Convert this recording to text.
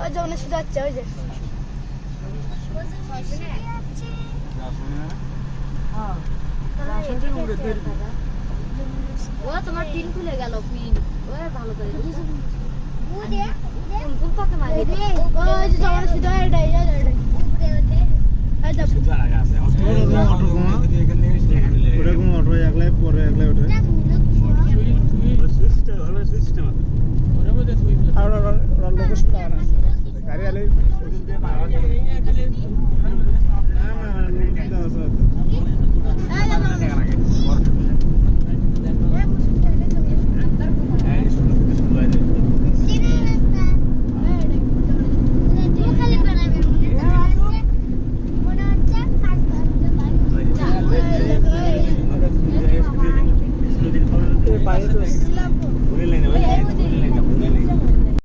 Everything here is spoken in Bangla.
ওই যখন শুধু যাচ্ছে ওই যে ও তোমার পিন খুলে গেল পিন ও ভালো করে কোন পাকে মারি ওই যে যখন শুধু শুধু আর অটো একলাই পরে একলাই ওঠে লোকেশন Slump.